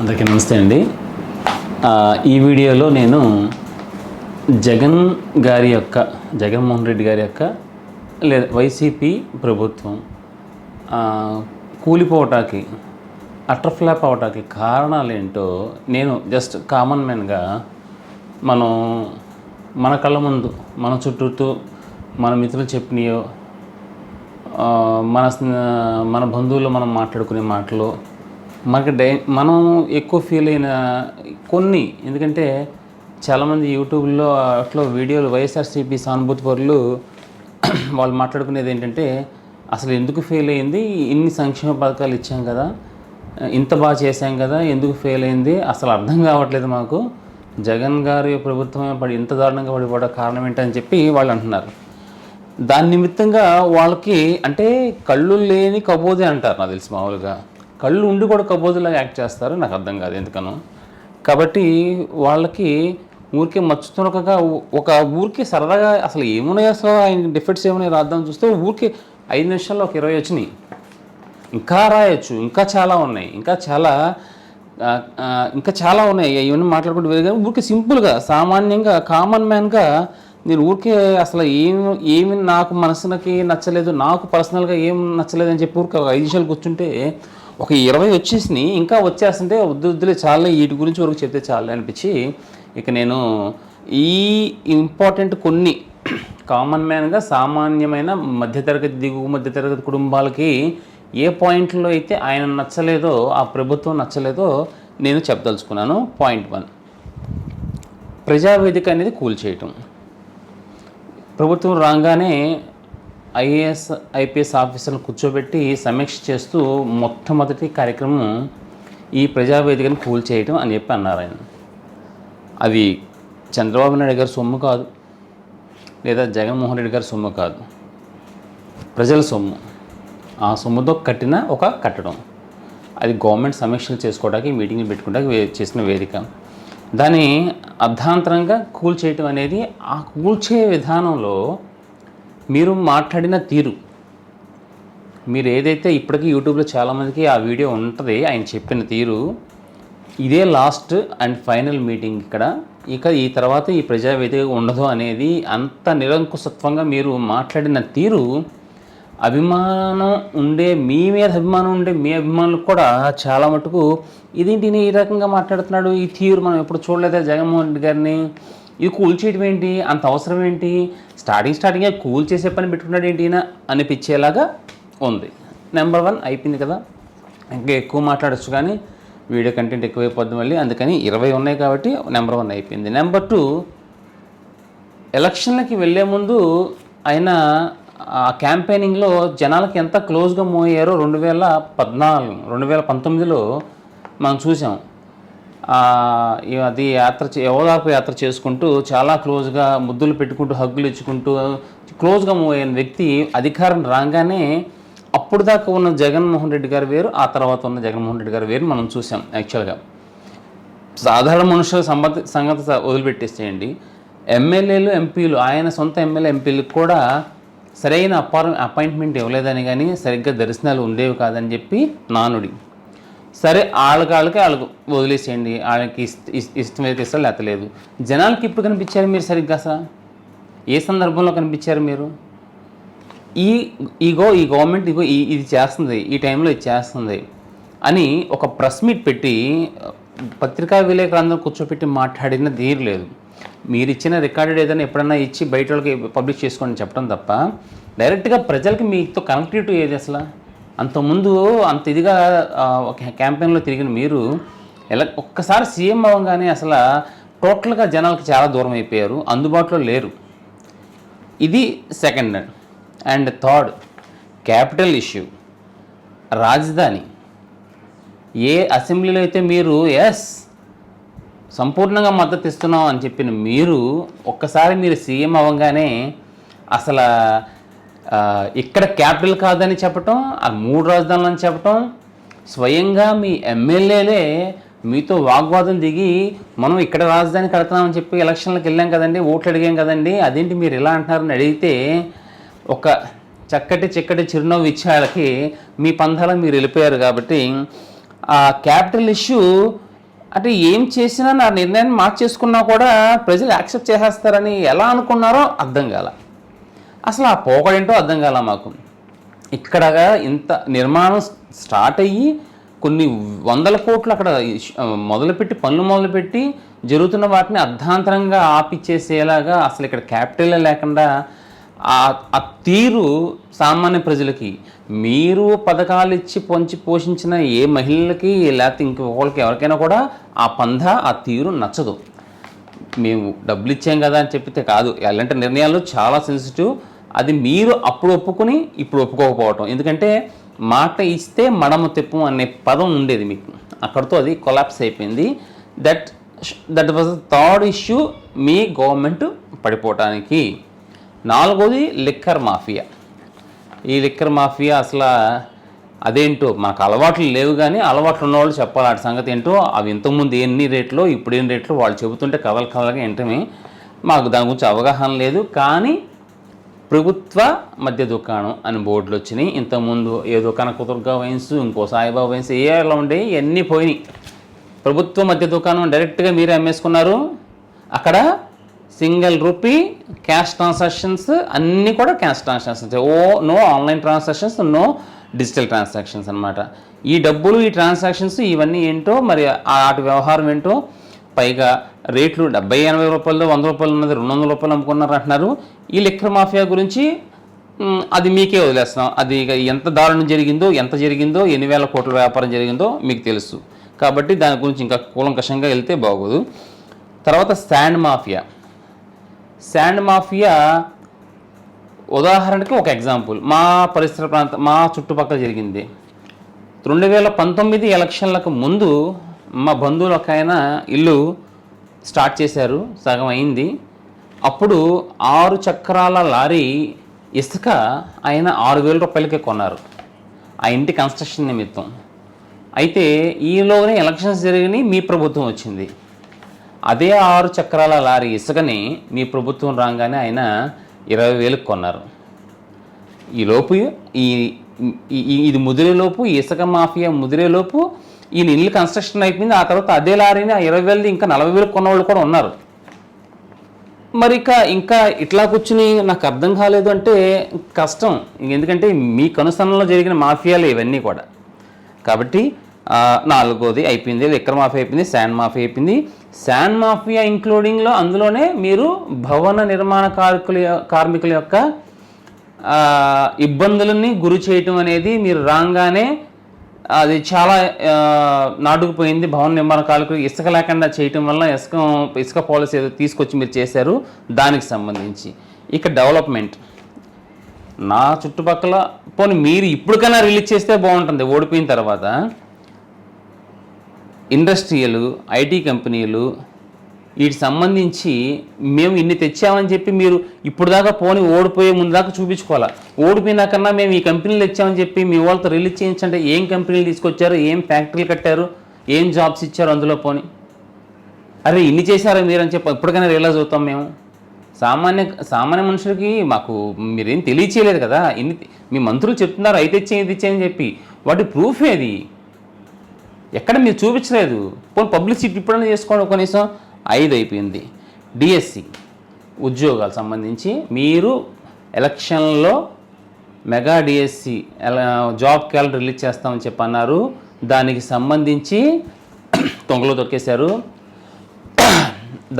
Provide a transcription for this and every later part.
అందరికీ నమస్తే అండి. ఈ వీడియోలో నేను జగన్ గారి యొక్క జగన్మోహన్ రెడ్డి గారి యొక్క లేదా వైసీపీ ప్రభుత్వం కూలిపోవటానికి అట్రఫ్లాప్ అవటానికి కారణాలు ఏంటో నేను జస్ట్ కామన్ మ్యాన్గా మనం మన కళ్ళ ముందు మన చుట్టూతో మన మిత్రులు చెప్పినయో మన మన బంధువులు మనం మాట్లాడుకునే మాటలు మనకి డై మనం ఎక్కువ ఫీల్ అయిన కొన్ని ఎందుకంటే చాలామంది యూట్యూబ్లో అట్లా వీడియోలు వైఎస్ఆర్సీపీ సానుభూతి పరులు వాళ్ళు మాట్లాడుకునేది ఏంటంటే అసలు ఎందుకు ఫెయిల్ అయింది? ఇన్ని సంక్షేమ పథకాలు ఇచ్చాం కదా ఇంత బాగా చేశాం కదా ఎందుకు ఫెయిల్ అయింది? అసలు అర్థం కావట్లేదు మాకు. జగన్ గారి ప్రభుత్వం పడి ఇంత దారుణంగా పడిపోవడం కారణం ఏంటని చెప్పి వాళ్ళు అంటున్నారు. దాని నిమిత్తంగా వాళ్ళకి అంటే కళ్ళు లేని కబోదే అంటారు నాకు తెలిసి మామూలుగా. కళ్ళు ఉండి కూడా కబోదులాగా యాక్ట్ చేస్తారు నాకు అర్థం కాదు ఎందుకనో. కాబట్టి వాళ్ళకి ఊరికే మచ్చుతునకగా ఒక ఊరికి సరదాగా అసలు ఏమున్నాయి అసలు ఆయన డిఫెక్ట్స్ ఏమున్నాయి రాద్దాం చూస్తే ఊరికే ఐదు నిమిషాల్లో ఒక ఇరవై వచ్చినాయి. ఇంకా రాయొచ్చు ఇంకా చాలా ఉన్నాయి ఇంకా చాలా ఇంకా చాలా ఉన్నాయి. ఇవన్నీ మాట్లాడుకుంటూ వెళ్ళి ఊరికే సింపుల్గా సామాన్యంగా కామన్ మ్యాన్గా నేను ఊరికే అసలు ఏమి ఏమి నాకు మనసునకి నచ్చలేదు నాకు పర్సనల్గా ఏం నచ్చలేదు అని చెప్పి ఊరికే ఐదు నిమిషాలు కూర్చుంటే ఒక ఇరవై వచ్చేసినాయి ఇంకా వచ్చేస్తుంటే వద్దు వద్దులే చాలా వీటి గురించి వరకు చెప్తే చాలా అనిపించి ఇక నేను ఈ ఇంపార్టెంట్ కొన్ని కామన్ మ్యాన్గా సామాన్యమైన మధ్యతరగతి దిగువ మధ్యతరగతి కుటుంబాలకి ఏ పాయింట్లో అయితే ఆయన నచ్చలేదో ఆ ప్రభుత్వం నచ్చలేదో నేను చెప్పదలుచుకున్నాను. పాయింట్ వన్ ప్రజావేదిక అనేది కూల్చేయటం. ప్రభుత్వం రాగానే ఐఏఎస్ ఐపీఎస్ ఆఫీసర్లను కూర్చోబెట్టి సమీక్ష చేస్తూ మొట్టమొదటి కార్యక్రమం ఈ ప్రజావేదికను కూల్చేయటం అని చెప్పి అన్నారు ఆయన. అది చంద్రబాబు నాయుడు గారి సొమ్ము కాదు లేదా జగన్మోహన్ రెడ్డి గారి సొమ్ము కాదు. ప్రజల సొమ్ము. ఆ సొమ్ముతో కట్టిన ఒక కట్టడం. అది గవర్నమెంట్ సమీక్షలు చేసుకోవడానికి మీటింగ్లు పెట్టుకోవడానికి వే- చేసిన వేదిక. దాన్ని అర్ధాంతరంగా కూల్చేయటం అనేది ఆ కూల్చే విధానంలో మీరు మాట్లాడిన తీరు. మీరు ఏదైతే ఇప్పటికీ యూట్యూబ్లో చాలామందికి ఆ వీడియో ఉంటుంది ఆయన చెప్పిన తీరు ఇదే లాస్ట్ అండ్ ఫైనల్ మీటింగ్ ఇక్కడ. ఇక ఈ తర్వాత ఈ ప్రజావేదిక ఉండదు అనేది అంత నిరంకుశత్వంగా మీరు మాట్లాడిన తీరు అభిమానం ఉండే మీ మీద అభిమానం ఉండే మీ అభిమానులకు కూడా చాలా మటుకు ఇదేంటి ఈ రకంగా మాట్లాడుతున్నాడు? ఈ తీరు మనం ఎప్పుడు చూడలేదా జగన్మోహన్ రెడ్డి గారిని? ఇది కూల్చేయడం ఏంటి? అంత అవసరం ఏంటి? స్టార్టింగ్ స్టార్టింగే కూల్ చేసే పని పెట్టుకున్నాడు ఏంటి ఈయన అనిపించేలాగా ఉంది. నెంబర్ వన్ అయిపోయింది కదా. ఇంకా ఎక్కువ మాట్లాడచ్చు కానీ వీడియో కంటెంట్ ఎక్కువైపోద్ది మళ్ళీ. అందుకని ఇరవై ఉన్నాయి కాబట్టి నెంబర్ వన్ అయిపోయింది. నెంబర్ టూ ఎలక్షన్లకి వెళ్ళే ముందు ఆయన ఆ క్యాంపెయినింగ్లో జనాలకి ఎంత క్లోజ్గా మోయారో రెండు వేల పద్నాలుగు రెండు వేల పంతొమ్మిదిలో మనం చూసాం. అది యాత్ర చే- యాత్ర చేసుకుంటూ చాలా క్లోజ్గా ముద్దులు పెట్టుకుంటూ హగ్గులు ఇచ్చుకుంటూ క్లోజ్గా మూవ్ అయిన వ్యక్తి అధికారం రాగానే అప్పుడు దాకా ఉన్న జగన్మోహన్ రెడ్డి గారు వేరు ఆ తర్వాత ఉన్న జగన్మోహన్ రెడ్డి గారు వేరు మనం చూసాం యాక్చువల్గా సాధారణ మనుషుల సంబంధ సంగతి వదిలిపెట్టేసేయండి. ఎమ్మెల్యేలు ఎంపీలు ఆయన సొంత ఎమ్మెల్యే ఎంపీలకు కూడా సరైన అపార్ అపాయింట్మెంట్ ఇవ్వలేదని కానీ సరిగ్గా దర్శనాలు ఉండేవి కాదని చెప్పి నానుడి. సరే వాళ్ళకి వాళ్ళకి వాళ్ళకి వదిలేసేయండి. వాళ్ళకి ఇష్ట ఇష్టమైతే ఇష్టం లేతలేదు జనాలకి ఇప్పుడు కనిపించారు మీరు సరిగ్గా అసలు? ఏ సందర్భంలో కనిపించారు మీరు? ఈ ఈగో ఈ గవర్నమెంట్ ఇగో ఈ ఇది చేస్తుంది. ఈ టైంలో ఇది చేస్తుంది అని ఒక ప్రెస్ మీట్ పెట్టి పత్రికా విలేకరులందరూ కూర్చోపెట్టి మాట్లాడిన దీని లేదు. మీరు ఇచ్చిన రికార్డెడ్ ఏదైనా ఎప్పుడన్నా ఇచ్చి బయట వాళ్ళకి పబ్లిష్ చేసుకోండి చెప్పడం తప్ప డైరెక్ట్గా ప్రజలకి మీతో కనెక్టివిటీ ఏది అసలు? అంతకుముందు అంత ఇదిగా ఒక క్యాంపెయిన్లో తిరిగిన మీరు ఎలా ఒక్కసారి సీఎం అవ్వగానే అసలు టోటల్గా జనాలకు చాలా దూరం అయిపోయారు అందుబాటులో లేరు. ఇది second and third capital issue. రాజధాని. ఏ అసెంబ్లీలో అయితే మీరు ఎస్ సంపూర్ణంగా మద్దతు ఇస్తున్నాం అని చెప్పిన మీరు ఒక్కసారి మీరు సీఎం అవ్వగానే అసలు ఇక్కడ క్యాపిటల్ కాదని చెప్పటం ఆ మూడు రాజధానులు అని చెప్పటం స్వయంగా మీ ఎమ్మెల్యేలే మీతో వాగ్వాదం దిగి మనం ఇక్కడ రాజధాని కడతామని చెప్పి ఎలక్షన్లకు వెళ్ళాం కదండి ఓట్లు అడిగాం కదండి అదేంటి మీరు ఇలా అంటున్నారని అడిగితే ఒక చక్కటి చిక్కటి చిరునవ్వు ఇచ్చే వాళ్ళకి మీ పంధాల మీరు వెళ్ళిపోయారు కాబట్టి ఆ క్యాపిటల్ ఇష్యూ అంటే ఏం చేసినా నా నిర్ణయాన్ని మార్చేసుకున్నా కూడా ప్రజలు యాక్సెప్ట్ చేసేస్తారని ఎలా అనుకున్నారో అర్థం కాల. అసలు ఆ పోకడేంటో అర్థం కాల మాకు. ఇక్కడగా ఇంత నిర్మాణం స్టార్ట్ అయ్యి కొన్ని వందల కోట్లు అక్కడ మొదలుపెట్టి పనులు మొదలుపెట్టి జరుగుతున్న వాటిని అర్ధాంతరంగా ఆపిచ్చేసేలాగా అసలు ఇక్కడ క్యాపిటల్ లేకుండా ఆ ఆ తీరు సామాన్య ప్రజలకి. మీరు పథకాలు ఇచ్చి పొంచి పోషించిన ఏ మహిళలకి లేకపోతే ఇంకొకరికి ఎవరికైనా కూడా ఆ పంధ ఆ తీరు నచ్చదు. మేము డబ్బులు ఇచ్చాం కదా అని చెప్పితే కాదు. ఎలాంటి నిర్ణయాలు చాలా సెన్సిటివ్ అది మీరు అప్పుడు ఒప్పుకొని ఇప్పుడు ఒప్పుకోకపోవటం. ఎందుకంటే మాట ఇస్తే మడమ తెప్పు అనే పదం ఉండేది మీకు. అక్కడితో అది కొలాప్స్ అయిపోయింది. That that was third issue me government పడిపోవటానికి. నాలుగోది లిక్కర్ మాఫియా. ఈ లిక్కర్ మాఫియా అసలు అదేంటో మాకు అలవాట్లు లేవు కానీ అలవాట్లు ఉన్నవాళ్ళు చెప్పాలి. ఆ సంగతి ఏంటో అవి ఇంతకుముందు ఎన్ని రేట్లో ఇప్పుడు ఎన్ని రేట్లు వాళ్ళు చెబుతుంటే కవల కవలగా వింటమే. మాకు దాని గురించి అవగాహన లేదు. కానీ ప్రభుత్వ మద్య దుకాణం అని బోర్డులు వచ్చినాయి. ఇంతకుముందు ఏదో కనకదుర్గ వైన్స్ ఇంకో సాయిబాబా వైన్స్ ఏ అలా ఉండేవి ఇవన్నీ పోయినాయి. ప్రభుత్వ మద్య దుకాణం డైరెక్ట్గా మీరే అమ్మేసుకున్నారు. అక్కడ సింగిల్ రూపీ క్యాష్ ట్రాన్సాక్షన్స్ అన్నీ కూడా cash transactions. Oh no online transactions no digital transactions అన్నమాట. ఈ డబ్బులు ఈ ట్రాన్సాక్షన్స్ ఇవన్నీ ఏంటో మరి ఆటి వ్యవహారం ఏంటో పైగా రేట్లు డెబ్బై ఎనభై రూపాయలు వంద రూపాయలు ఉన్నది రెండు వందల రూపాయలు అమ్ముకున్నారు అంటున్నారు. ఈ లిక్కర్ మాఫియా గురించి అది మీకే వదిలేస్తున్నాం. అది ఎంత దారుణం జరిగిందో ఎంత జరిగిందో ఎన్ని వేల కోట్ల వ్యాపారం జరిగిందో మీకు తెలుసు. కాబట్టి దాని గురించి ఇంకా కూలంకషంగా వెళ్తే బాగోదు. తర్వాత శాండ్ మాఫియా. శాండ్ మాఫియా ఉదాహరణకి ఒక ఎగ్జాంపుల్. మా పరిసర ప్రాంతం మా చుట్టుపక్కల జరిగింది. రెండు వేల పంతొమ్మిది ఎలక్షన్లకు ముందు మా బంధువులు ఒక ఆయన ఇల్లు స్టార్ట్ చేశారు సగం అయింది. అప్పుడు ఆరు చక్రాల లారీ ఇసుక ఆయన ఆరు వేల రూపాయలకే కొన్నారు ఆ ఇంటి కన్స్ట్రక్షన్ నిమిత్తం. అయితే ఈలోనే ఎలక్షన్స్ జరిగినాయి మీ ప్రభుత్వం వచ్చింది. అదే ఆరు చక్రాల లారీ ఇసుకని మీ ప్రభుత్వం రాగానే ఆయన ఇరవై వేలకు కొన్నారు. ఈలోపు ఈ ఈ- ఇది ముదిరేలోపు ఇసుక మాఫియా ముదిరేలోపు వీళ్ళు ఇల్లు కన్స్ట్రక్షన్ అయిపోయింది. ఆ తర్వాత అదే లారీని ఆ ఇరవై వేలది ఇంకా నలభై వేలు కొన్నవాళ్ళు కూడా ఉన్నారు. మరి ఇక ఇంకా ఇట్లా కూర్చుని నాకు అర్థం కాలేదు అంటే కష్టం. ఎందుకంటే మీ కనుసన్నలో జరిగిన మాఫియాలు ఇవన్నీ కూడా. కాబట్టి నాలుగోది అయిపోయింది. లిక్కర్ మాఫియా అయిపోయింది శాన్ మాఫియా అయిపోయింది. శాండ్ మాఫియా ఇంక్లూడింగ్లో అందులోనే మీరు భవన నిర్మాణ కార్మికుల కార్మికుల యొక్క ఇబ్బందులని గురి చేయటం అనేది మీరు రాగానే అది చాలా నాటుకుపోయింది భవన నిర్మాణ కాలకు ఇసుక లేకుండా చేయటం వల్ల ఇసుక ఇసుక పాలసీ ఏదో తీసుకొచ్చి మీరు చేశారు దానికి సంబంధించి. ఇక డెవలప్మెంట్. నా చుట్టుపక్కల పోనీ మీరు ఇప్పటికైనా రిలీజ్ చేస్తే బాగుంటుంది. ఓడిపోయిన తర్వాత ఇండస్ట్రియలు ఐటీ కంపెనీలు వీటికి సంబంధించి మేము ఇన్ని తెచ్చామని చెప్పి మీరు ఇప్పుడు దాకా పోని ఓడిపోయే ముందు దాకా చూపించుకోవాలా? ఓడిపోయినాకన్నా మేము ఈ కంపెనీలు తెచ్చామని చెప్పి మీ వాళ్ళతో రిలీజ్ చేయించంటే ఏం కంపెనీలు తీసుకొచ్చారు? ఏం ఫ్యాక్టరీలు కట్టారు? ఏం జాబ్స్ ఇచ్చారు అందులో పోని? అరే ఇన్ని చేశారా మీరు అని చెప్పి ఎప్పటికైనా రియలైజ్ అవుతాం మేము. సామాన్య సామాన్య మనుషులకి మాకు మీరేం తెలియచేయలేదు కదా. ఇన్ని మీ మంత్రులు చెప్తున్నారు అయితే ఇచ్చే ఇది ఇచ్చే అని చెప్పి. వాటి ప్రూఫ్ ఏది? ఎక్కడ మీరు చూపించలేదు. పోనీ పబ్లిసిటీ ఇప్పుడైనా చేసుకోండి కనీసం ఐదు అయిపోయింది డిఎస్సి ఉద్యోగాలు సంబంధించి మీరు ఎలక్షన్లో mega DSC job calendar release చేస్తామని చెప్పి అన్నారు దానికి సంబంధించి తొంగలో తొక్కేశారు.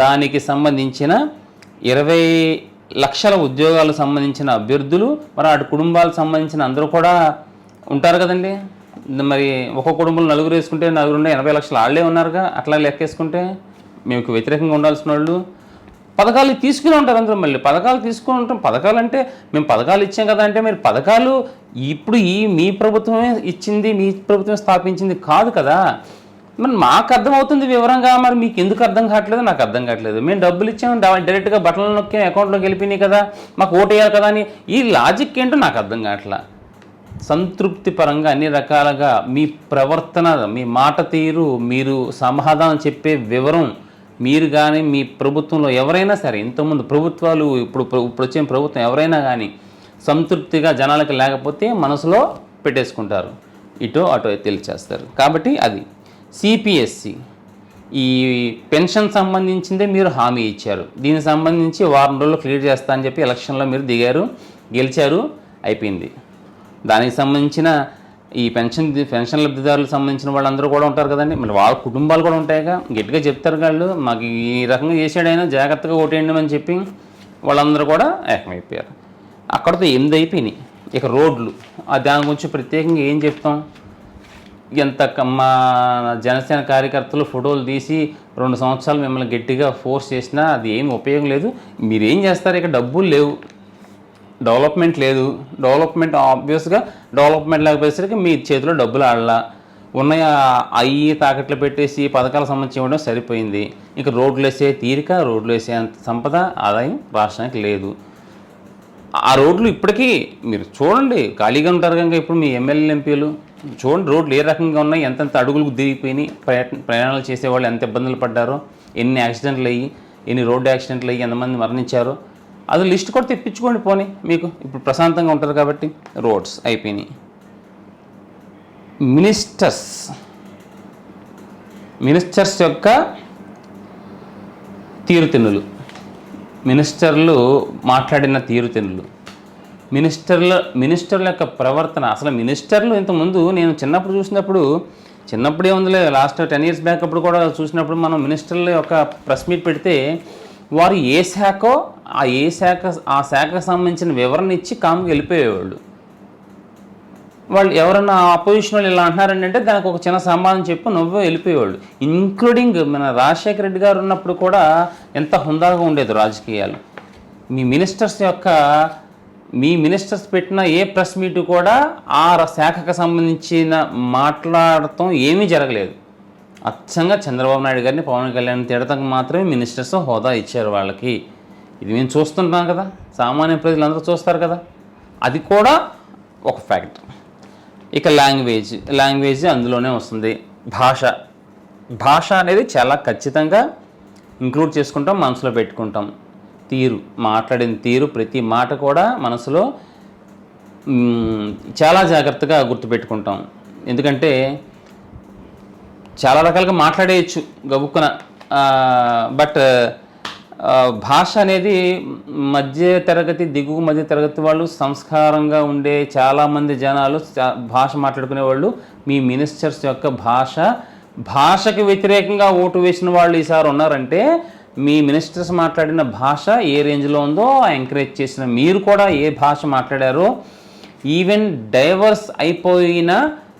దానికి సంబంధించిన ఇరవై లక్షల ఉద్యోగాలకు సంబంధించిన అభ్యర్థులు మరి అటు కుటుంబాలకు సంబంధించిన అందరూ కూడా ఉంటారు కదండి. మరి ఒక కుటుంబంలో నలుగురు వేసుకుంటే నలుగురు ఉండే ఎనభై లక్షలు వాళ్ళే ఉన్నారుగా. అట్లా లెక్కేసుకుంటే మీకు వ్యతిరేకంగా ఉండాల్సిన వాళ్ళు పథకాలు తీసుకుని ఉంటారు అందరూ మళ్ళీ. పథకాలు తీసుకుని ఉంటాం. పథకాలు అంటే మేము పథకాలు ఇచ్చాం కదా అంటే మీరు పథకాలు ఇప్పుడు ఈ మీ ప్రభుత్వమే ఇచ్చింది మీ ప్రభుత్వమే స్థాపించింది కాదు కదా. మరి మాకు అర్థమవుతుంది వివరంగా. మరి మీకు ఎందుకు అర్థం కావట్లేదు? నాకు అర్థం కావట్లేదు. మేము డబ్బులు ఇచ్చాము డైరెక్ట్గా బట్టలు నొక్కాం అకౌంట్లోకి వెళ్ళిపోయినాయి కదా. మాకు ఓటు వేయాలి కదా అని. ఈ లాజిక్ ఏంటో నాకు అర్థం కావట్లా. సంతృప్తి పరంగా అన్ని రకాలుగా మీ ప్రవర్తన మీ మాట తీరు మీరు సమాధానం చెప్పే వివరం మీరు కానీ మీ ప్రభుత్వంలో ఎవరైనా సరే ఇంతకుముందు ప్రభుత్వాలు ఇప్పుడు ఇప్పుడు వచ్చే ప్రభుత్వం ఎవరైనా కానీ సంతృప్తిగా జనాలకు లేకపోతే మనసులో పెట్టేసుకుంటారు. ఇటో అటో తెలిచేస్తారు కాబట్టి అది. సిపిఎస్సి ఈ పెన్షన్ సంబంధించిందే మీరు హామీ ఇచ్చారు. దీనికి సంబంధించి వారం రోజులు క్లియర్ చేస్తా అని చెప్పి ఎలక్షన్లో మీరు దిగారు గెలిచారు అయిపోయింది. దానికి సంబంధించిన ఈ పెన్షన్ పెన్షన్ లబ్ధిదారులకు సంబంధించిన వాళ్ళందరూ కూడా ఉంటారు కదండి. మరి వాళ్ళ కుటుంబాలు కూడా ఉంటాయిగా. గట్టిగా చెప్తారు వాళ్ళు మాకు ఈ రకంగా చేసాడైనా జాగ్రత్తగా ఓటేయండి అని చెప్పి వాళ్ళందరూ కూడా ఏకమైపోయారు. అక్కడతో ఎనిమిది అయిపోయినాయి. ఇక రోడ్లు. దాని గురించి ప్రత్యేకంగా ఏం చెప్తాం? ఎంత క- మా జనసేన కార్యకర్తలు ఫోటోలు తీసి రెండు సంవత్సరాలు మిమ్మల్ని గట్టిగా ఫోర్స్ చేసినా అది ఏం ఉపయోగం లేదు. మీరేం చేస్తారు? ఇక డబ్బులు లేవు. డెవలప్మెంట్ లేదు. డెవలప్మెంట్ ఆబ్వియస్గా డెవలప్మెంట్ లేకపోయేసరికి మీ చేతిలో డబ్బులు ఆడలా. ఉన్నాయి అయ్యి తాకట్లు పెట్టేసి పథకాల సంబంధించి ఇవ్వడం సరిపోయింది. ఇక రోడ్లు వేసే తీరిక రోడ్లు వేసే అంత సంపద ఆదాయం రాష్ట్రానికి లేదు. ఆ రోడ్లు ఇప్పటికీ మీరు చూడండి ఖాళీగా ఉంటారు కనుక ఇప్పుడు మీ ఎమ్మెల్యే ఎంపీలు. చూడండి రోడ్లు ఏ రకంగా ఉన్నాయి ఎంతెంత అడుగులు దిగిపోయినాయి ప్రయాణ ప్రయాణాలు చేసేవాళ్ళు ఎంత ఇబ్బందులు పడ్డారో ఎన్ని యాక్సిడెంట్లు అయ్యి ఎన్ని రోడ్డు యాక్సిడెంట్లు అయ్యి ఎంతమంది మరణించారో. అది లిస్ట్ కూడా తెప్పించుకోండి పోనీ. మీకు ఇప్పుడు ప్రశాంతంగా ఉంటారు కాబట్టి రోడ్స్ అయిపోయినాయి. మినిస్టర్స్. మినిస్టర్స్ యొక్క తీరుతెన్నులు. మినిస్టర్లు మాట్లాడిన తీరుతెన్నులు. మినిస్టర్ల మినిస్టర్ల యొక్క ప్రవర్తన. అసలు మినిస్టర్లు ఇంతకుముందు నేను చిన్నప్పుడు చూసినప్పుడు చిన్నప్పుడే ఉందిలే లాస్ట్ టెన్ ఇయర్స్ బ్యాక్ అప్పుడు కూడా చూసినప్పుడు మనం మినిస్టర్ల యొక్క ప్రెస్ మీట్ పెడితే వారు ఏ శాఖో ఆ ఏ శాఖ ఆ శాఖకు సంబంధించిన వివరణ ఇచ్చి కామ్గా వెళ్ళిపోయేవాళ్ళు వాళ్ళు ఎవరన్నా అపోజిషన్ వాళ్ళు ఇలా అంటున్నారంటే అంటే దానికి ఒక చిన్న సమాధానం చెప్పి నువ్వే వెళ్ళిపోయేవాళ్ళు. ఇంక్లూడింగ్ మన రాజశేఖర రెడ్డి గారు ఉన్నప్పుడు కూడా ఎంత హుందాగా ఉండేది రాజకీయాలు. మీ మినిస్టర్స్ యొక్క మీ మినిస్టర్స్ పెట్టిన ఏ ప్రెస్ మీట్ కూడా ఆ శాఖకు సంబంధించిన మాట్లాడటం ఏమీ జరగలేదు. అచ్చంగా చంద్రబాబు నాయుడు గారిని పవన్ కళ్యాణ్ తిడతానికి మాత్రమే మినిస్టర్స్ హోదా ఇచ్చారు వాళ్ళకి. ఇది మేము చూస్తుంటాం కదా. సామాన్య ప్రజలందరూ చూస్తారు కదా. అది కూడా ఒక ఫ్యాక్ట్ ఇక లాంగ్వేజ్ లాంగ్వేజ్ అందులోనే వస్తుంది. భాష. భాష అనేది చాలా ఖచ్చితంగా ఇంక్లూడ్ చేసుకుంటాం మనసులో పెట్టుకుంటాం. తీరు. మాట్లాడిన తీరు ప్రతి మాట కూడా మనసులో చాలా జాగ్రత్తగా గుర్తుపెట్టుకుంటాం. ఎందుకంటే చాలా రకాలుగా మాట్లాడేయచ్చు గబుక్కున. బట్ భాష అనేది మధ్య తరగతి దిగువ మధ్య తరగతి వాళ్ళు సంస్కారంగా ఉండే చాలామంది జనాలు భాష మాట్లాడుకునే వాళ్ళు మీ మినిస్టర్స్ యొక్క భాష భాషకు వ్యతిరేకంగా ఓటు వేసిన వాళ్ళు ఈసారి ఉన్నారంటే మీ మినిస్టర్స్ మాట్లాడిన భాష ఏ రేంజ్లో ఉందో ఎంకరేజ్ చేసిన మీరు కూడా ఏ భాష మాట్లాడారో ఈవెన్ డైవర్స్ అయిపోయిన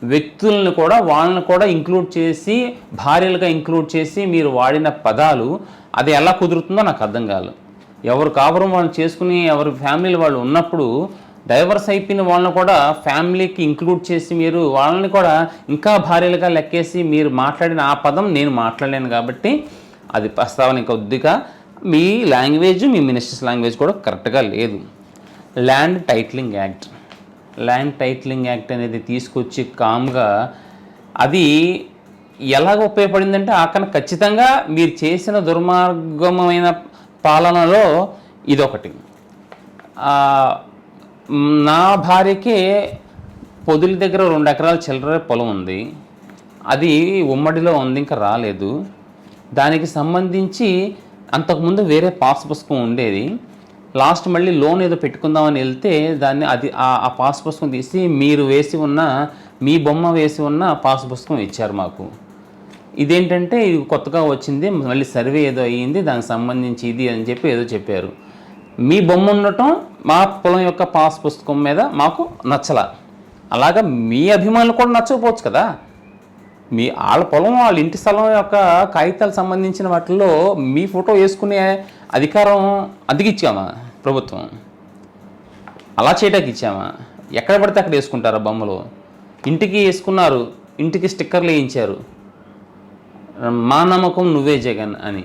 వ్యక్తులను కూడా వాళ్ళని కూడా ఇంక్లూడ్ చేసి భార్యలుగా ఇంక్లూడ్ చేసి మీరు వాడిన పదాలు అది ఎలా కుదురుతుందో నాకు అర్థం కాదు ఎవరు కాపురం వాళ్ళు చేసుకుని ఎవరి ఫ్యామిలీలు వాళ్ళు ఉన్నప్పుడు డైవర్స్ అయిపోయిన వాళ్ళని కూడా ఫ్యామిలీకి ఇంక్లూడ్ చేసి మీరు వాళ్ళని కూడా ఇంకా భార్యలుగా లెక్కేసి మీరు మాట్లాడిన ఆ పదం నేను మాట్లాడలేను కాబట్టి అది ప్రస్తావన కొద్దిగా మీ లాంగ్వేజ్ మీ మినిస్టర్స్ లాంగ్వేజ్ కూడా కరెక్ట్గా లేదు. Land titling act. Land titling act అనేది తీసుకొచ్చి కామ్గా అది ఎలాగ ఉపయోగపడిందంటే అక్కడ ఖచ్చితంగా మీరు చేసిన దుర్మార్గమైన పాలనలో ఇదొకటి. నా భార్యకి పొదుల దగ్గర రెండు ఎకరాల చిల్లర పొలం ఉంది. అది ఉమ్మడిలో ఉంది ఇంకా రాలేదు. దానికి సంబంధించి అంతకుముందు వేరే పాస్ పుస్తకం ఉండేది. లాస్ట్ మళ్ళీ లోన్ ఏదో పెట్టుకుందామని వెళ్తే దాన్ని అది ఆ పాస్ పుస్తకం తీసి మీరు వేసి ఉన్న మీ బొమ్మ వేసి ఉన్న పాస్ పుస్తకం ఇచ్చారు మాకు. ఇదేంటంటే ఇది కొత్తగా వచ్చింది మళ్ళీ సర్వే ఏదో అయ్యింది దానికి సంబంధించి ఇది అని చెప్పి ఏదో చెప్పారు. మీ బొమ్మ ఉండటం మా పొలం యొక్క పాస్ పుస్తకం మీద మాకు నచ్చల. అలాగా మీ అభిమానులు కూడా నచ్చకపోవచ్చు కదా. మీ వాళ్ళ పొలం వాళ్ళ ఇంటి స్థలం యొక్క కాగితాలకు సంబంధించిన వాటిల్లో మీ ఫోటో వేసుకునే అధికారం అదిగిచ్చామా ప్రభుత్వం? అలా చేయడానికి ఇచ్చామా? ఎక్కడ పడితే అక్కడ వేసుకుంటారా బొమ్మలు? ఇంటికి వేసుకున్నారు ఇంటికి స్టిక్కర్లు వేయించారు. మా నమ్మకం నువ్వే జగన్ అని.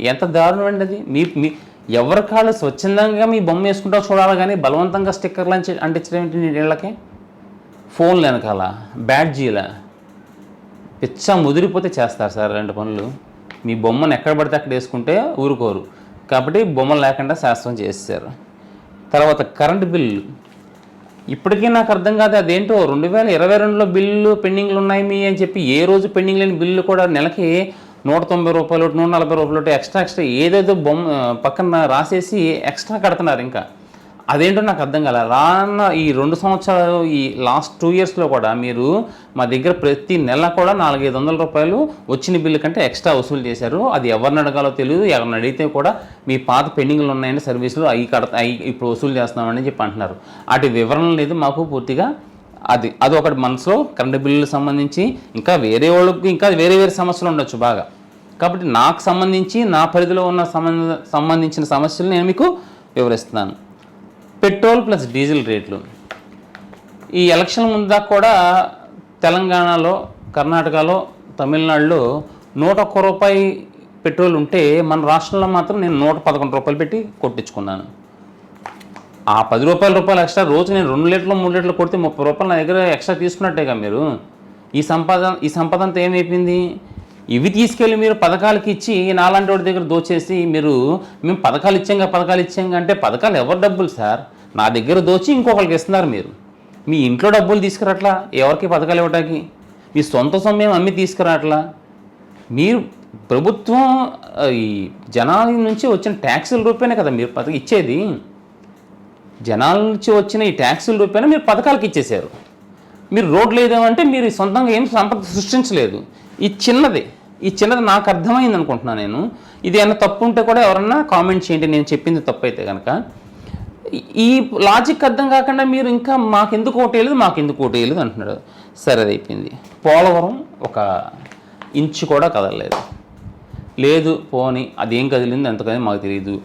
ఎంత దారుణం అండి అది? మీ మీ ఎవరి కాళ్ళు స్వచ్ఛందంగా మీ బొమ్మ వేసుకుంటా చూడాలి కానీ బలవంతంగా స్టిక్కర్లు అంటి అంటించడం ఏంటి నీళ్ళకి? ఫోన్లు వెనకాల బ్యాడ్జీల. పిచ్చ ముదిరిపోతే చేస్తారు సార్ రెండు పనులు. మీ బొమ్మను ఎక్కడ పడితే అక్కడ వేసుకుంటే ఊరుకోరు. కాబట్టి బొమ్మలు లేకుండా శాస్త్రం చేస్తారు తర్వాత కరెంటు బిల్లు. ఇప్పటికీ నాకు అర్థం కాదు అదేంటో? రెండు వేల ఇరవై రెండులో బిల్లు పెండింగ్లు ఉన్నాయి మీ అని చెప్పి ఏ రోజు పెండింగ్ లేని బిల్లు కూడా నెలకి నూట తొంభై రూపాయలు నూట నలభై రూపాయలు ఎక్స్ట్రా ఎక్స్ట్రా ఏదేదో బొమ్మ పక్కన రాసేసి ఎక్స్ట్రా కడుతున్నారు ఇంకా. అదేంటో నాకు అర్థం కాలే. రాన్న ఈ రెండు సంవత్సరాలు ఈ లాస్ట్ టూ ఇయర్స్లో కూడా మీరు మా దగ్గర ప్రతి నెల కూడా నాలుగైదు వందల రూపాయలు వచ్చిన బిల్లు కంటే ఎక్స్ట్రా వసూలు చేశారు. అది ఎవరిని అడగాలో తెలియదు ఎవరిని అడిగితే కూడా మీ పాత పెండింగ్లు ఉన్నాయని సర్వీసులు అవి కడతా అవి ఇప్పుడు వసూలు చేస్తున్నామని చెప్పి అంటున్నారు. అటు వివరణ లేదు మాకు పూర్తిగా. అది అది ఒకటి మనసులో కరెంటు బిల్లులకు సంబంధించి ఇంకా వేరే వాళ్ళకి ఇంకా వేరే వేరే సమస్యలు ఉండొచ్చు బాగా. కాబట్టి నాకు సంబంధించి నా పరిధిలో ఉన్న సంబంధ సంబంధించిన సమస్యలు నేను మీకు వివరిస్తున్నాను. పెట్రోల్ ప్లస్ డీజిల్ రేట్లు. ఈ ఎలక్షన్ ముందు కూడా తెలంగాణలో కర్ణాటకలో తమిళనాడులో నూట ఒక్క రూపాయి పెట్రోల్ ఉంటే మన రాష్ట్రంలో మాత్రం నేను నూట పదకొండు రూపాయలు పెట్టి కొట్టించుకున్నాను. ఆ పది రూపాయల రూపాయలు ఎక్స్ట్రా రోజు నేను రెండు లీటర్లు మూడు లీటర్లు కొడితే ముప్పై రూపాయలు నా దగ్గర ఎక్స్ట్రా తీసుకున్నట్టేగా మీరు. ఈ సంపాదన ఈ సంపద అంతా ఏమైపోయింది? ఇవి తీసుకెళ్ళి మీరు పథకాలకి ఇచ్చి నాలాంటి వాడి దగ్గర దోచేసి మీరు మేము పథకాలు ఇచ్చాంగా పథకాలు ఇచ్చాంగా అంటే పథకాలు ఎవరి డబ్బులు సార్? నా దగ్గర దోచి ఇంకొకరికి ఇస్తున్నారు మీరు. మీ ఇంట్లో డబ్బులు తీసుకురాట్లా? ఎవరికి పథకాలు ఇవ్వడానికి మీ సొంత సొమ్మేం అమ్మి తీసుకురాట్లా? మీరు ప్రభుత్వం ఈ జనాల నుంచి వచ్చిన ట్యాక్సుల రూపేనే కదా మీరు పథకం ఇచ్చేది. జనాల నుంచి వచ్చిన ఈ ట్యాక్సుల రూపేణ మీరు పథకాలకి ఇచ్చేశారు. మీరు రోడ్లు లేదేమంటే మీరు సొంతంగా ఏం సంపద సృష్టించలేదు. ఈ చిన్నది. ఈ చిన్నది నాకు అర్థమైంది అనుకుంటున్నాను నేను. ఇది ఏమైనా తప్పు ఉంటే కూడా ఎవరన్నా కామెంట్ చేయండి నేను చెప్పింది తప్పు అయితే కనుక ఈ- లాజిక్ అర్థం కాకుండా మీరు ఇంకా మాకెందుకు ఓటేయలేదు మాకెందుకు ఓటేయలేదు అంటున్నాడు. సరే అది అయిపోయింది. పోలవరం ఒక ఇంచు కూడా కదలలేదు. లేదు పోని అదేం కదిలింది ఎంతకని మాకు తెలియదు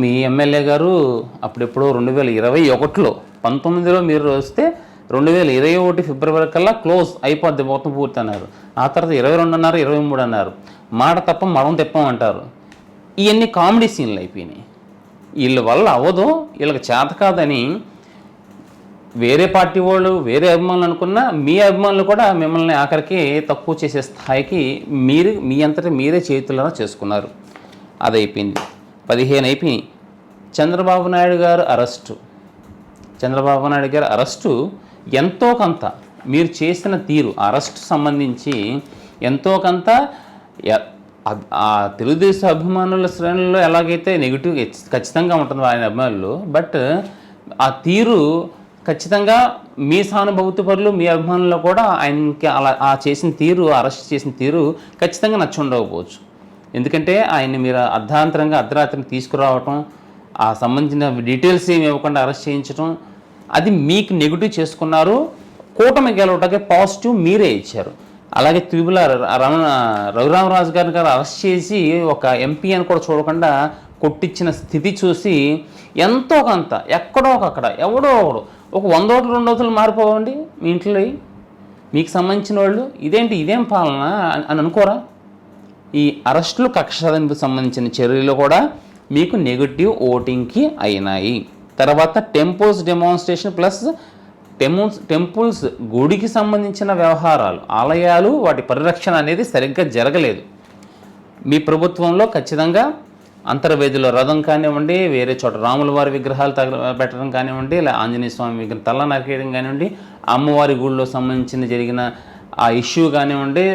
మీ ఎమ్మెల్యే గారు అప్పుడెప్పుడో రెండు వేల ఇరవై ఒకటిలో పంతొమ్మిదిలో మీరు వస్తే రెండు వేల ఇరవై ఒకటి ఫిబ్రవరి కల్లా క్లోజ్ అయిపోద్ది మొత్తం పూర్తి అన్నారు. ఆ తర్వాత ఇరవై రెండు అన్నారు ఇరవై మూడు అన్నారు మాట తప్ప మడం తెప్పం అంటారు. ఇవన్నీ కామెడీ సీన్లు అయిపోయినాయి. వీళ్ళ వల్ల అవ్వదు వీళ్ళకి చేత కాదని వేరే పార్టీ వాళ్ళు వేరే అభిమానులు అనుకున్నా మీ అభిమానులు కూడా మిమ్మల్ని ఆఖరికి తక్కువ చేసే స్థాయికి మీరు మీ అంతటా మీరే చేతులను చేసుకున్నారు. అది అయిపోయింది పదిహేను అయిపోయినాయి. చంద్రబాబు నాయుడు గారు అరెస్టు. చంద్రబాబు నాయుడు గారు అరెస్టు ఎంతో కొంత. మీరు చేసిన తీరు అరెస్ట్ సంబంధించి ఎంతో కొంత ఆ తెలుగుదేశం అభిమానుల శ్రేణుల్లో ఎలాగైతే నెగిటివ్ ఖచ్చితంగా ఉంటుందో ఆయన అభిమానులు బట్ ఆ తీరు ఖచ్చితంగా మీ సానుభూతి పరులు మీ అభిమానుల్లో కూడా ఆయనకి అలా ఆ చేసిన తీరు అరెస్ట్ చేసిన తీరు ఖచ్చితంగా నచ్చి ఉండకపోవచ్చు. ఎందుకంటే ఆయన్ని మీరు అర్ధాంతరంగా అర్ధరాత్రిని తీసుకురావటం ఆ సంబంధించిన డీటెయిల్స్ ఏమి ఇవ్వకుండా అరెస్ట్ చేయించడం అది మీకు నెగిటివ్ చేసుకున్నారు కూటమి గెలవటానికి పాజిటివ్ మీరే ఇచ్చారు. అలాగే త్రిపుల రమణ రఘురామరాజు గారిని గారు అరెస్ట్ చేసి ఒక ఎంపీ అని కూడా చూడకుండా కొట్టించిన స్థితి చూసి ఎంతో కొంత ఎక్కడో ఒకక్కడ ఎవడో ఒకడు ఒక వంద ఒకటి రెండు ఓట్లు మారిపోవండి మీ ఇంట్లో మీకు సంబంధించిన వాళ్ళు ఇదేంటి ఇదేం పాలన అని- అనుకోరా? ఈ అరెస్టులు కక్ష సంబంధించిన చర్యలు కూడా మీకు నెగటివ్ ఓటింగ్కి అయినాయి. తర్వాత temples demonstration plus temples temples గుడికి సంబంధించిన వ్యవహారాలు ఆలయాలు వాటి పరిరక్షణ అనేది సరిగ్గా జరగలేదు. మీ ప్రభుత్వంలో ఖచ్చితంగా అంతర్వేదిలో రథం కానివ్వండి వేరే చోట రాముల వారి విగ్రహాలు తగ పెట్టడం కానివ్వండి ఇలా ఆంజనేయ స్వామి విగ్రహం తల్ల నరికేయడం కానివ్వండి అమ్మవారి గుడిలో సంబంధించిన జరిగిన ఆ ఇష్యూ కానివ్వండి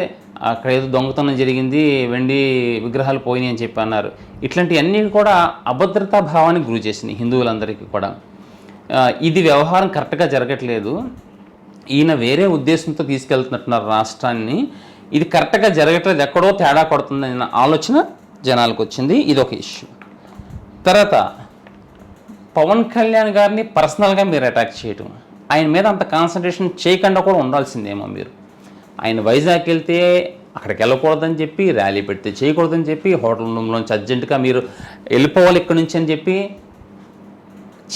అక్కడ ఏదో దొంగతనం జరిగింది వెండి విగ్రహాలు పోయినాయి అని చెప్పి అన్నారు. ఇట్లాంటివన్నీ కూడా అభద్రతా భావానికి గురి చేసినాయి హిందువులందరికీ కూడా. ఇది వ్యవహారం కరెక్ట్గా జరగట్లేదు. ఈయన వేరే ఉద్దేశంతో తీసుకెళ్తున్నట్టున్నారు రాష్ట్రాన్ని. ఇది కరెక్ట్గా జరగట్లేదు. ఎక్కడో తేడా కొడుతుందన్న ఆలోచన జనాలకు వచ్చింది. ఇది ఒక ఇష్యూ. తర్వాత పవన్ కళ్యాణ్ గారిని పర్సనల్గా మీరు అటాక్ చేయటం. ఆయన మీద అంత కాన్సన్ట్రేషన్ చేయకుండా కూడా ఉండాల్సిందేమో మీరు. ఆయన వైజాగ్ వెళ్తే అక్కడికి వెళ్ళకూడదని చెప్పి ర్యాలీ పెడితే చేయకూడదని చెప్పి హోటల్ రూమ్లోంచి అర్జెంటుగా మీరు వెళ్ళిపోవాలి ఇక్కడి నుంచి అని చెప్పి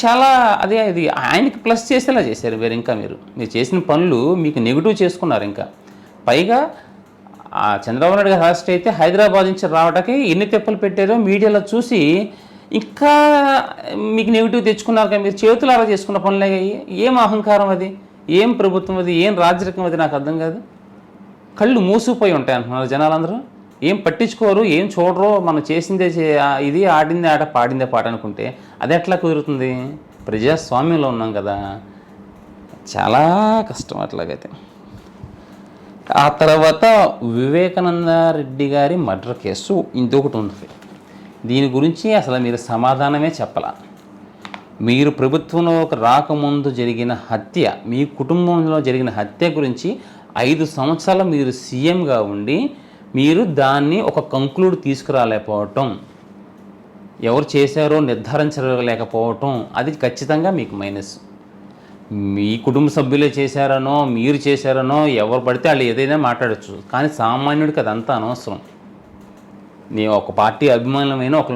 చాలా అదే అది ఆయనకి ప్లస్ చేసేలా చేశారు మీరు ఇంకా మీరు. మీరు చేసిన పనులు మీకు నెగిటివ్ చేసుకున్నారు ఇంకా. పైగా ఆ చంద్రబాబు నాయుడు గారు అరెస్ట్ అయితే హైదరాబాద్ నుంచి రావడానికి ఎన్ని తెప్పలు పెట్టారో మీడియాలో చూసి ఇంకా మీకు నెగిటివ్ తెచ్చుకున్నారు కదా మీరు చేతులు అలా చేసుకున్న పనులే ఏం అహంకారం అది? ఏం ప్రభుత్వం అది? ఏం రాజరికం అది నాకు అర్థం కాదు. కళ్ళు మూసుకుపోయి ఉంటాయి అంటున్నారు జనాలందరూ. ఏం పట్టించుకోరు ఏం చూడరు మనం చేసిందే చే- ఇది ఆడిందే ఆట పాడిందే పాట అనుకుంటే అది ఎట్లా కుదురుతుంది? ప్రజాస్వామ్యంలో ఉన్నాం కదా. చాలా కష్టం అట్లాగైతే. ఆ తర్వాత వివేకానంద రెడ్డి గారి మర్డర్ కేసు ఇంకొకటి ఉంది. దీని గురించి అసలు మీరు సమాధానమే చెప్పాల. మీరు ప్రభుత్వంలోకి రాకముందు జరిగిన హత్య మీ కుటుంబంలో జరిగిన హత్య గురించి ఐదు సంవత్సరాలు మీరు సీఎంగా ఉండి మీరు దాన్ని ఒక కంక్లూడ్ తీసుకురాలేకపోవటం. ఎవరు చేశారో నిర్ధారించలేకపోవటం. అది ఖచ్చితంగా మీకు మైనస్ మీ కుటుంబ సభ్యులే చేశారనో మీరు చేశారనో ఎవరు పడితే వాళ్ళు ఏదైనా మాట్లాడచ్చు. కానీ సామాన్యుడికి అదంతా అనవసరం. నేను ఒక పార్టీ అభిమానులమైనా ఒక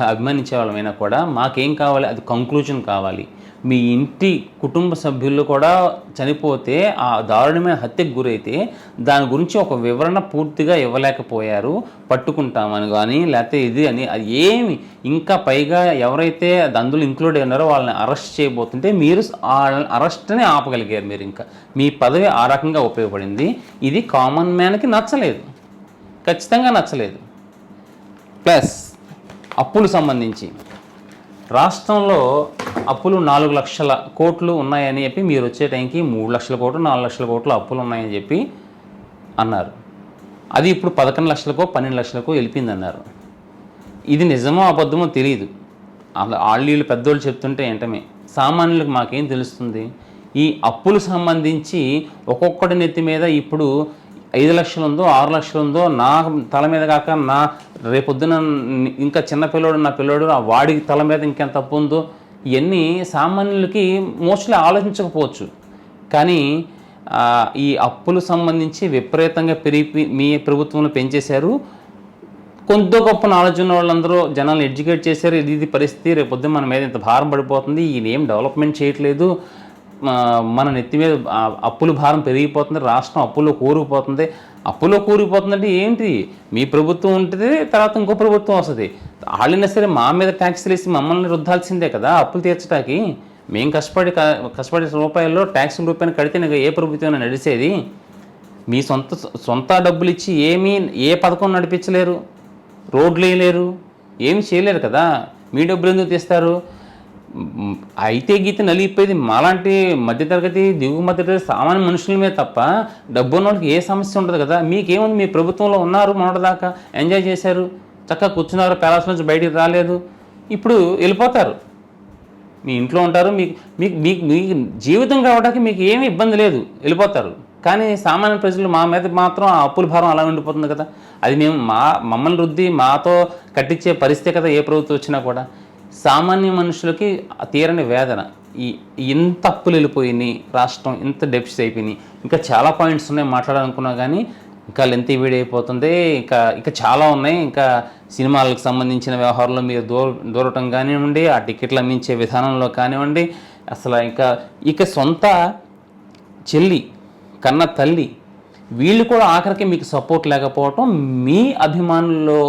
అభిమానించే వాళ్ళమైనా కూడా మాకేం కావాలి? అది కంక్లూజన్ కావాలి. మీ ఇంటి కుటుంబ సభ్యులు కూడా చనిపోతే ఆ దారుణమైన హత్యకు గురైతే దాని గురించి ఒక వివరణ పూర్తిగా ఇవ్వలేకపోయారు. పట్టుకుంటామని కానీ లేకపోతే ఇది అని అది ఏమి ఇంకా పైగా ఎవరైతే అందులో ఇంక్లూడ్ ఉన్నారో వాళ్ళని అరెస్ట్ చేయబోతుంటే మీరు వాళ్ళని అరెస్ట్ని ఆపగలిగారు మీరు ఇంకా. మీ పదవి ఆ రకంగా ఉపయోగపడింది. ఇది కామన్ మ్యాన్కి నచ్చలేదు. ఖచ్చితంగా నచ్చలేదు. ప్లస్ అప్పులు సంబంధించి రాష్ట్రంలో అప్పులు నాలుగు లక్షల కోట్లు ఉన్నాయని చెప్పి మీరు వచ్చే టైంకి మూడు లక్షల కోట్లు నాలుగు లక్షల కోట్లు అప్పులు ఉన్నాయని చెప్పి అన్నారు. అది ఇప్పుడు పదకొండు లక్షలకో పన్నెండు లక్షలకో వెళ్ళిపోయింది అన్నారు ఇది నిజమో అబద్ధమో తెలియదు అలా వాళ్ళు వీళ్ళు పెద్దోళ్ళు చెప్తుంటే ఏంటమే? సామాన్యులకు మాకేం తెలుస్తుంది? ఈ అప్పులు సంబంధించి ఒక్కొక్కటి నెత్తి మీద ఇప్పుడు ఐదు లక్షలు ఉందో ఆరు లక్షలు ఉందో నా తల మీద కాక నా రేపొద్దున ఇంకా చిన్న పిల్లోడు నా పిల్లోడు ఆ వాడి తల మీద ఇంకెంత తప్పు ఉందో ఇవన్నీ సామాన్యులకి మోస్ట్లీ ఆలోచించకపోవచ్చు. కానీ ఈ అప్పులు సంబంధించి విపరీతంగా పెరిగి మీ ప్రభుత్వంలో పెంచేశారు. కొంత గొప్ప నాలెడ్జ్ ఉన్న వాళ్ళందరూ జనాలను ఎడ్యుకేట్ చేశారు. ఇది ఇది పరిస్థితి. రేపొద్దు మన మీద ఇంత భారం పడిపోతుంది. ఈయన ఏం డెవలప్మెంట్ చేయట్లేదు. మన నెత్తి మీద అప్పుల భారం పెరిగిపోతుంది రాష్ట్రం అప్పుల్లో కూరుకుపోతుంది. అప్పులో కూరుకుపోతుందంటే ఏంటి? మీ ప్రభుత్వం ఉంటుంది తర్వాత ఇంకో ప్రభుత్వం వస్తుంది. వాళ్ళైనా సరే మా మీద ట్యాక్స్లు వేసి మమ్మల్ని రుద్దాల్సిందే కదా అప్పులు తీర్చడానికి మేము కష్టపడి కష్టపడే రూపాయల్లో ట్యాక్స్ రూపాయలు కడితే నాకు ఏ ప్రభుత్వం నడిచేది? మీ సొంత సొంత డబ్బులు ఇచ్చి ఏమీ ఏ పథకం నడిపించలేరు? రోడ్లు వేయలేరు ఏమి చేయలేరు కదా? మీ డబ్బులు ఎందుకు తీస్తారు? అయితే గీత నలిగిపోయేది మాలాంటి మధ్యతరగతి దిగువ మధ్యతరగతి సామాన్య మనుషుల మీద తప్ప డబ్బు ఉన్న వాళ్ళకి ఏ సమస్య ఉండదు కదా? మీకేముంది? మీ ప్రభుత్వంలో ఉన్నారు మొన్నటిదాకా. ఎంజాయ్ చేశారు. చక్కగా కూర్చున్నారు. ప్యాలెస్ నుంచి బయటికి రాలేదు. ఇప్పుడు వెళ్ళిపోతారు. మీ ఇంట్లో ఉంటారు. మీకు మీకు మీకు మీ జీవితం కావడానికి మీకు ఏమీ ఇబ్బంది లేదు. వెళ్ళిపోతారు. కానీ సామాన్య ప్రజలు మా మీద మాత్రం ఆ అప్పుల భారం అలా ఉండిపోతుంది కదా? అది మేము మా మమ్మల్ని రుద్ది మాతో కట్టించే పరిస్థితి కదా ఏ ప్రభుత్వం వచ్చినా కూడా. సామాన్య మనుషులకి తీరని వేదన. ఈ ఇంత అప్పులు వెళ్ళిపోయినాయి రాష్ట్రం ఇంత డెప్స్ అయిపోయినాయి ఇంకా చాలా పాయింట్స్ ఉన్నాయి మాట్లాడాలనుకున్నా కానీ ఇంకా లెంత్ వీడి అయిపోతుంది. ఇంకా ఇంకా చాలా ఉన్నాయి. ఇంకా సినిమాలకు సంబంధించిన వ్యవహారంలో మీరు దూర దూరటం కానివ్వండి ఆ టికెట్లు అమ్మించే విధానంలో కానివ్వండి అసలు ఇంకా ఇక సొంత చెల్లి కన్న తల్లి వీళ్ళు కూడా ఆఖరికి మీకు సపోర్ట్ లేకపోవటం మీ అభిమానుల్లో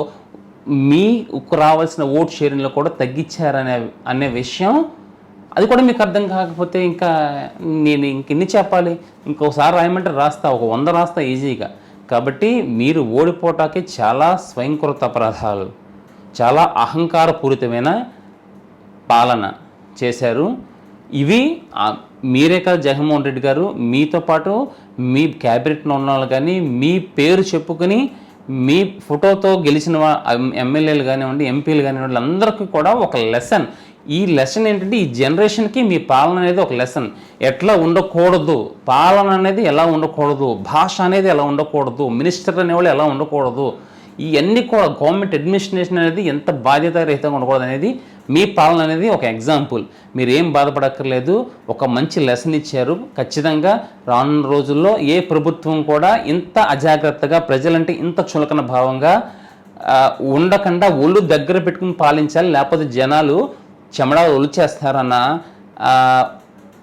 మీకు రావాల్సిన ఓట్ షేరింగ్లో కూడా తగ్గించారనే అనే విషయం అది కూడా మీకు అర్థం కాకపోతే ఇంకా నేను ఇంకెన్ని చెప్పాలి? ఇంకోసారి రాయమంటే రాస్తా ఒక వంద రాస్తా ఈజీగా. కాబట్టి మీరు ఓడిపోవటానికి చాలా స్వయంకృత అపరాధాలు చాలా అహంకారపూరితమైన పాలన చేశారు. ఇవి మీరే కాదు జగన్మోహన్ రెడ్డి గారు మీతో పాటు మీ క్యాబినెట్లో ఉన్న వాళ్ళు కానీ మీ పేరు చెప్పుకొని మీ ఫోటోతో గెలిచిన ఎమ్మెల్యేలు కానివ్వండి ఎంపీలు కానివ్వండి అందరికీ కూడా ఒక లెసన్. ఈ లెసన్ ఏంటంటే ఈ జనరేషన్కి మీ పాలన అనేది ఒక లెసన్. ఎట్లా ఉండకూడదు? పాలన అనేది ఎలా ఉండకూడదు? భాష అనేది ఎలా ఉండకూడదు? మినిస్టర్ అనేవాళ్ళు ఎలా ఉండకూడదు? ఇవన్నీ కూడా గవర్నమెంట్ అడ్మినిస్ట్రేషన్ అనేది ఎంత బాధ్యతారహితంగా ఉండకూడదు అనేది మీ పాలన అనేది ఒక ఎగ్జాంపుల్. మీరు ఏం బాధపడక్కర్లేదు ఒక మంచి లెసన్ ఇచ్చారు. ఖచ్చితంగా రానున్న రోజుల్లో ఏ ప్రభుత్వం కూడా ఇంత అజాగ్రత్తగా ప్రజలంటే ఇంత చులకన భావంగా ఉండకుండా ఒళ్ళు దగ్గర పెట్టుకుని పాలించాలి లేకపోతే జనాలు చెమడా ఒళ్ళు చేస్తారన్న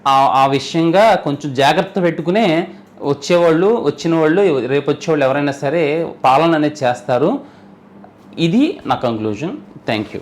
ఆ- ఆ విషయంగా కొంచెం జాగ్రత్త పెట్టుకునే వచ్చేవాళ్ళు వచ్చిన వాళ్ళు రేపు వచ్చేవాళ్ళు ఎవరైనా సరే పాలన అనేది చేస్తారు. ఇది నా కంక్లూజన్ థ్యాంక్ యూ